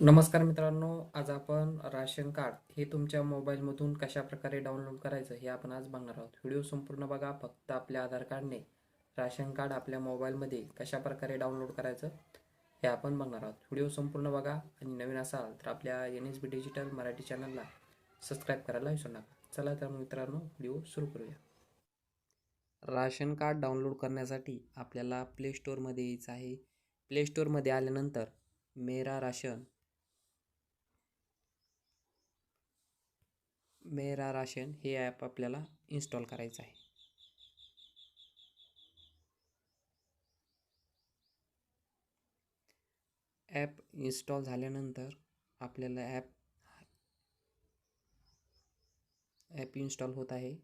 नमस्कार मित्रांनो आज आपण राशन कार्ड हे तुमच्या मोबाईलमधून कशा प्रकारे डाउनलोड करायचं हे आपण आज बघणार आहोत. व्हिडिओ संपूर्ण बघा फक्त आपल्या आधार कार्डने राशन कार्ड आपल्या मोबाईलमध्ये कशा प्रकारे डाउनलोड करायचं हे आपण बघणार आहोत. व्हिडिओ संपूर्ण बघा आणि नवीन असाल तर आपल्या N S B digital Marathi चॅनलला सबस्क्राईब करायला विसरू नका. चला तर मित्रांनो व्हिडिओ सुरू करूया. राशन कार्ड डाउनलोड करण्यासाठी आपल्याला प्ले स्टोअरमध्ये यायचं आहे. प्ले स्टोअरमध्ये आल्यानंतर मेरा राशन मेरा राशन हे ॲप आपल्याला इन्स्टॉल करायचं आहे. ॲप इन्स्टॉल झाल्यानंतर आपल्याला ॲप ॲप इन्स्टॉल होत आहे.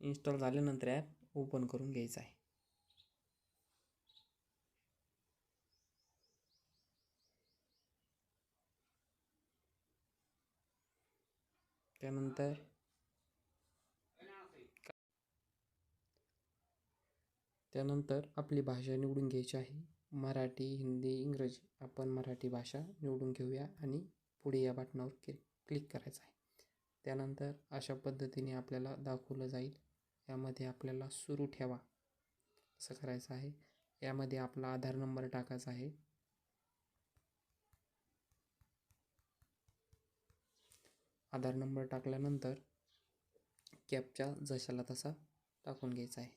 इन्स्टॉल झाल्यानंतर ॲप ओपन करून घ्यायचं आहे. त्यानंतर त्यानंतर आपली भाषा निवडून घ्यायची आहे. मराठी हिंदी इंग्रजी आपण मराठी भाषा निवडून घेऊया आणि पुढे या बटनावर क्लिक क्लिक करायचं आहे. त्यानंतर अशा पद्धतीने आपल्याला दाखवलं जाईल. यामध्ये आपल्याला सुरू ठेवा. असं करायचं आहे. यामध्ये आपला आधार नंबर टाकायचा आहे. आधार नंबर टाकल्यानंतर कॅबच्या जशाला तसा टाकून घ्यायचा आहे.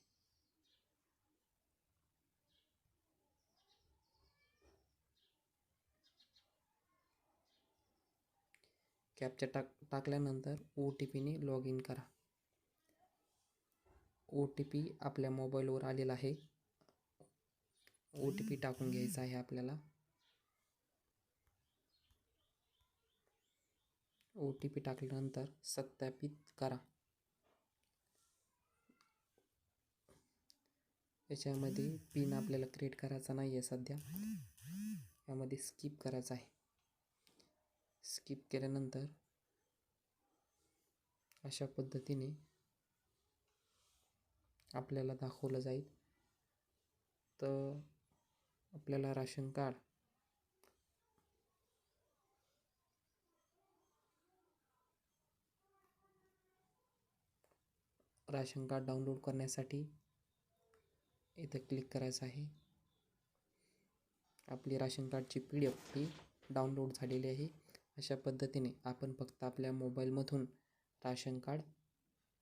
कॅबच्या टाक टाकल्यानंतर ओ टी पीने लॉग इन करा. ओ टी पी आपल्या मोबाईलवर आलेला आहे. ओ टी पी टाकून घ्यायचा आहे आपल्याला. ओ टी पी टाकल्यानंतर सत्यापित करा. याच्यामध्ये पिन आपल्याला क्रिएट करायचा नाही आहे सध्या. यामध्ये स्किप करायचं आहे. स्किप केल्यानंतर अशा पद्धतीने आपल्याला दाखवलं जाईल. तर आपल्याला ration card ration card download करण्यासाठी इथं क्लिक करायचं आहे. आपली राशन कार्डची पी डी एफ ही डाउनलोड झालेली आहे. अशा पद्धतीने आपण फक्त आपल्या मोबाईलमधून राशन कार्ड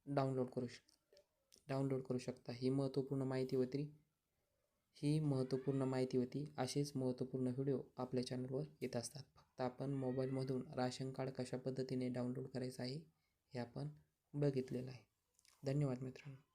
डाउनलोड करू शक डाउनलोड करू शकता. ही महत्त्वपूर्ण माहिती होती. ही महत्त्वपूर्ण माहिती होती. असेच महत्त्वपूर्ण व्हिडिओ आपल्या चॅनलवर येत असतात. फक्त आपण मोबाईलमधून राशन कार्ड कशा पद्धतीने डाउनलोड करायचं आहे हे आपण बघितलेलं आहे. धन्यवाद मित्रांनो